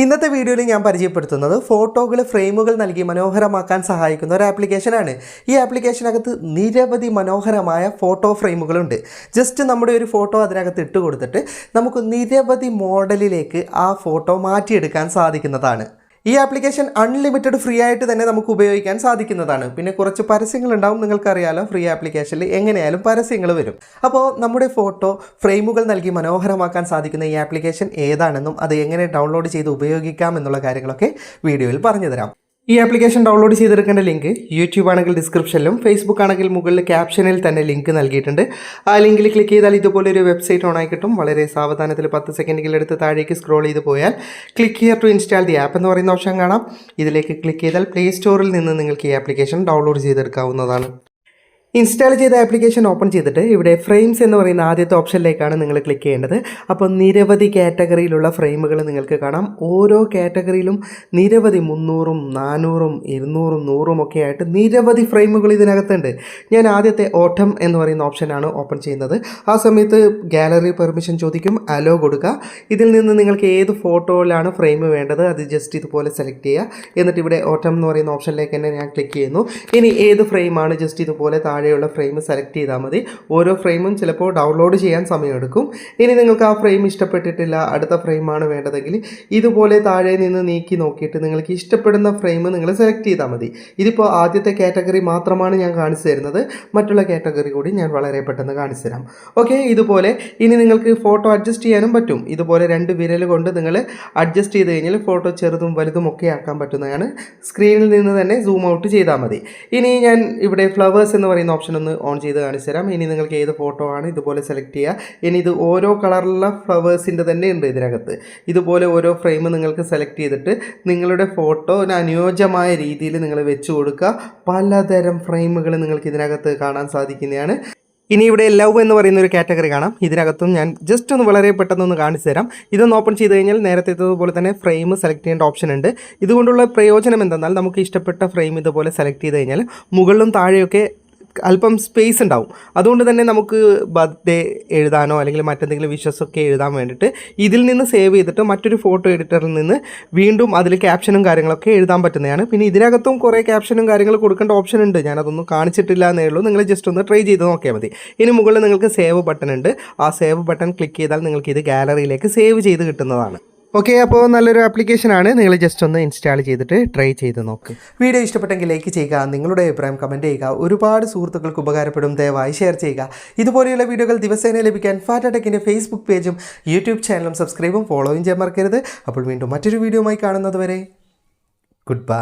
ഇന്നത്തെ വീഡിയോയിൽ ഞാൻ പരിചയപ്പെടുത്തുന്നത് ഫോട്ടോകൾ ഫ്രെയിമുകൾ നൽകി മനോഹരമാക്കാൻ സഹായിക്കുന്ന ഒരു ആപ്ലിക്കേഷനാണ്. ഈ ആപ്ലിക്കേഷനകത്ത് നിരവധി മനോഹരമായ ഫോട്ടോ ഫ്രെയിമുകളുണ്ട്. ജസ്റ്റ് നമ്മുടെ ഒരു ഫോട്ടോ അതിനകത്ത് ഇട്ട് കൊടുത്തിട്ട് നമുക്ക് നിരവധി മോഡലിലേക്ക് ആ ഫോട്ടോ മാറ്റിയെടുക്കാൻ സാധിക്കുന്നതാണ്. ഈ ആപ്ലിക്കേഷൻ അൺലിമിറ്റഡ് ഫ്രീ ആയിട്ട് തന്നെ നമുക്ക് ഉപയോഗിക്കാൻ സാധിക്കുന്നതാണ്. പിന്നെ കുറച്ച് പരസ്യങ്ങൾ ഉണ്ടാവും നിങ്ങൾക്കറിയാലോ ഫ്രീ ആപ്ലിക്കേഷനിൽ എങ്ങനെയായാലും പരസ്യങ്ങൾ വരും. അപ്പോൾ നമ്മുടെ ഫോട്ടോ ഫ്രെയിമുകൾ നൽകി മനോഹരമാക്കാൻ സാധിക്കുന്ന ഈ ആപ്ലിക്കേഷൻ ഏതാണെന്നും അത് എങ്ങനെ ഡൗൺലോഡ് ചെയ്ത് ഉപയോഗിക്കാം എന്നുള്ള കാര്യങ്ങളൊക്കെ വീഡിയോയിൽ പറഞ്ഞു തരാം ഈ ആപ്ലിക്കേഷൻ ഡൗൺലോഡ് ചെയ്തെടുക്കേണ്ട ലിങ്ക് യൂട്യൂബ് ആണെങ്കിൽ ഡിസ്ക്രിപ്ഷനിലും ഫേസ്ബുക്ക് ആണെങ്കിൽ മുകളിൽ ക്യാപ്ഷനിൽ തന്നെ ലിങ്ക് നൽകിയിട്ടുണ്ട്. ആ ലിങ്കിൽ ക്ലിക്ക് ചെയ്താൽ ഇതുപോലെ ഒരു വെബ്സൈറ്റ് ഓൺ ആയി കിട്ടും വളരെ സാവധാനത്തിൽ പത്ത് സെക്കൻഡുകൾ എടുത്ത് താഴേക്ക് സ്ക്രോൾ ചെയ്ത് പോയാൽ click here to install the app എന്ന് പറയുന്ന ഓപ്ഷൻ കാണാം. ഇതിലേക്ക് ക്ലിക്ക് ചെയ്താൽ പ്ലേ സ്റ്റോറിൽ നിന്ന് നിങ്ങൾക്ക് ഈ ആപ്ലിക്കേഷൻ ഡൗൺലോഡ് ചെയ്തെടുക്കാവുന്നതാണ്. ഇൻസ്റ്റാൾ ചെയ്ത ആപ്ലിക്കേഷൻ ഓപ്പൺ ചെയ്തിട്ട് ഇവിടെ ഫ്രെയിംസ് എന്ന് പറയുന്ന ആദ്യത്തെ ഓപ്ഷനിലേക്കാണ് നിങ്ങൾ ക്ലിക്ക് ചെയ്യേണ്ടത്. അപ്പോൾ നിരവധി കാറ്റഗറിയിലുള്ള ഫ്രെയിമുകൾ നിങ്ങൾക്ക് കാണാം. ഓരോ കാറ്റഗറിയിലും നിരവധി മുന്നൂറും നാനൂറും ഇരുന്നൂറും നൂറും ഒക്കെ ആയിട്ട് നിരവധി ഫ്രെയിമുകൾ ഇതിനകത്തുണ്ട്. ഞാൻ ആദ്യത്തെ ഓട്ടം എന്ന് പറയുന്ന ഓപ്ഷനാണ് ഓപ്പൺ ചെയ്യുന്നത്. ആ സമയത്ത് ഗാലറി പെർമിഷൻ ചോദിക്കും അലോ കൊടുക്കുക ഇതിൽ നിന്ന് നിങ്ങൾക്ക് ഏത് ഫോട്ടോയിലാണ് ഫ്രെയിം വേണ്ടത് അത് ജസ്റ്റ് ഇതുപോലെ സെലക്ട് ചെയ്യുക. എന്നിട്ട് ഇവിടെ ഓട്ടം എന്ന് പറയുന്ന ഓപ്ഷനിലേക്ക് തന്നെ ഞാൻ ക്ലിക്ക് ചെയ്യുന്നു. ഇനി ഏത് ഫ്രെയിമാണ് ജസ്റ്റ് ഇതുപോലെ താഴെയുള്ള ഫ്രെയിം സെലക്ട് ചെയ്താൽ മതി. ഓരോ ഫ്രെയിമും ചിലപ്പോൾ ഡൗൺലോഡ് ചെയ്യാൻ സമയമെടുക്കും. ഇനി നിങ്ങൾക്ക് ആ ഫ്രെയിം ഇഷ്ടപ്പെട്ടിട്ടില്ല അടുത്ത ഫ്രെയിമാണ് വേണ്ടതെങ്കിൽ ഇതുപോലെ താഴെ നിന്ന് നീക്കി നോക്കിയിട്ട് നിങ്ങൾക്ക് ഇഷ്ടപ്പെടുന്ന ഫ്രെയിം നിങ്ങൾ സെലക്ട് ചെയ്താൽ മതി. ഇതിപ്പോൾ ആദ്യത്തെ കാറ്റഗറി മാത്രമാണ് ഞാൻ കാണിച്ചു തരുന്നത്. മറ്റുള്ള കാറ്റഗറി കൂടി ഞാൻ വളരെ പെട്ടെന്ന് കാണിച്ചു തരാം. ഓക്കെ ഇതുപോലെ ഇനി നിങ്ങൾക്ക് ഫോട്ടോ അഡ്ജസ്റ്റ് ചെയ്യാനും പറ്റും. ഇതുപോലെ രണ്ട് വിരൽ കൊണ്ട് നിങ്ങൾ അഡ്ജസ്റ്റ് ചെയ്ത് കഴിഞ്ഞാൽ ഫോട്ടോ ചെറുതും വലുതും ഒക്കെ ആക്കാൻ പറ്റുന്നതാണ്. സ്ക്രീനിൽ നിന്ന് തന്നെ സൂം ഔട്ട് ചെയ്താൽ മതി. ഇനി ഞാൻ ഇവിടെ ഫ്ലവേഴ്സ് എന്ന് പറയുന്ന ഓപ്ഷൻ ഒന്ന് ഓൺ ചെയ്ത് കാണിച്ചു തരാം. ഇനി നിങ്ങൾക്ക് ഏത് ഫോട്ടോ ആണ് ഇതുപോലെ സെലക്ട് ചെയ്യുക ഇനി ഇത് ഓരോ കളറിലുള്ള ഫ്ലവേഴ്സിന്റെ തന്നെ ഉണ്ട് ഇതിനകത്ത്. ഇതുപോലെ ഓരോ ഫ്രെയിം നിങ്ങൾക്ക് സെലക്ട് ചെയ്തിട്ട് നിങ്ങളുടെ ഫോട്ടോന് അനുയോജ്യമായ രീതിയിൽ നിങ്ങൾ വെച്ച് കൊടുക്കുക. പലതരം ഫ്രെയിമുകൾ നിങ്ങൾക്ക് ഇതിനകത്ത് കാണാൻ സാധിക്കുന്നതാണ്. ഇനി ഇവിടെ ലവ് എന്ന് പറയുന്ന ഒരു കാറ്റഗറി കാണാം. ഇതിനകത്തും ഞാൻ ജസ്റ്റ് ഒന്ന് വളരെ പെട്ടെന്നൊന്ന് കാണിച്ചു തരാം. ഇതൊന്ന് ഓപ്പൺ ചെയ്ത് കഴിഞ്ഞാൽ നേരത്തെ ഇതുപോലെ തന്നെ ഫ്രെയിം സെലക്ട് ചെയ്യേണ്ട ഓപ്ഷൻ ഉണ്ട്. ഇതുകൊണ്ടുള്ള പ്രയോജനം എന്തെന്നാൽ നമുക്ക് ഇഷ്ടപ്പെട്ട ഫ്രെയിം ഇതുപോലെ സെലക്ട് ചെയ്ത് കഴിഞ്ഞാൽ മുകളിലും താഴെയൊക്കെ അല്പം സ്പേസ് ഉണ്ടാവും. അതുകൊണ്ട് തന്നെ നമുക്ക് ബർത്ത്ഡേ എഴുതാനോ അല്ലെങ്കിൽ മറ്റെന്തെങ്കിലും വിഷസൊക്കെ എഴുതാൻ വേണ്ടിയിട്ട് ഇതിൽ നിന്ന് സേവ് ചെയ്തിട്ട് മറ്റൊരു ഫോട്ടോ എഡിറ്ററിൽ നിന്ന് വീണ്ടും അതിൽ ക്യാപ്ഷനും കാര്യങ്ങളൊക്കെ എഴുതാൻ പറ്റുന്നതാണ്. പിന്നെ ഇതിനകത്തും കുറേ ക്യാപ്ഷനും കാര്യങ്ങൾ കൊടുക്കേണ്ട ഓപ്ഷൻ ഉണ്ട്. ഞാനതൊന്നും കാണിച്ചിട്ടില്ല എന്നേ ഉള്ളൂ. നിങ്ങൾ ജസ്റ്റ് ഒന്ന് ട്രൈ ചെയ്ത് നോക്കിയാൽ മതി. ഇനി മുകളിൽ നിങ്ങൾക്ക് സേവ് ബട്ടൺ ഉണ്ട്. ആ സേവ് ബട്ടൺ ക്ലിക്ക് ചെയ്താൽ നിങ്ങൾക്ക് ഇത് ഗാലറിയിലേക്ക് സേവ് ചെയ്ത് കിട്ടുന്നതാണ്. ഓക്കെ അപ്പോൾ നല്ലൊരു ആപ്ലിക്കേഷൻ ആണ്. നിങ്ങൾ ജസ്റ്റ് ഒന്ന് ഇൻസ്റ്റാൾ ചെയ്തിട്ട് ട്രൈ ചെയ്ത് നോക്ക്. വീഡിയോ ഇഷ്ടപ്പെട്ടെങ്കിൽ ലൈക്ക് ചെയ്യുക നിങ്ങളുടെ അഭിപ്രായം കമന്റ് ചെയ്യുക ഒരുപാട് സുഹൃത്തുക്കൾക്ക് ഉപകാരപ്പെടും. ദയവായി ഷെയർ ചെയ്യുക. ഇതുപോലെയുള്ള വീഡിയോകൾ ദിവസേന ലഭിക്കാൻ ഫാറ്റാടെക്കിന്റെ ഫേസ്ബുക്ക് പേജും യൂട്യൂബ് ചാനലും സബ്സ്ക്രൈബും ഫോളോയും ചെയ്യാൻ മറക്കരുത്. അപ്പോൾ വീണ്ടും മറ്റൊരു വീഡിയോയുമായി കാണുന്നത് വരെ ഗുഡ് ബൈ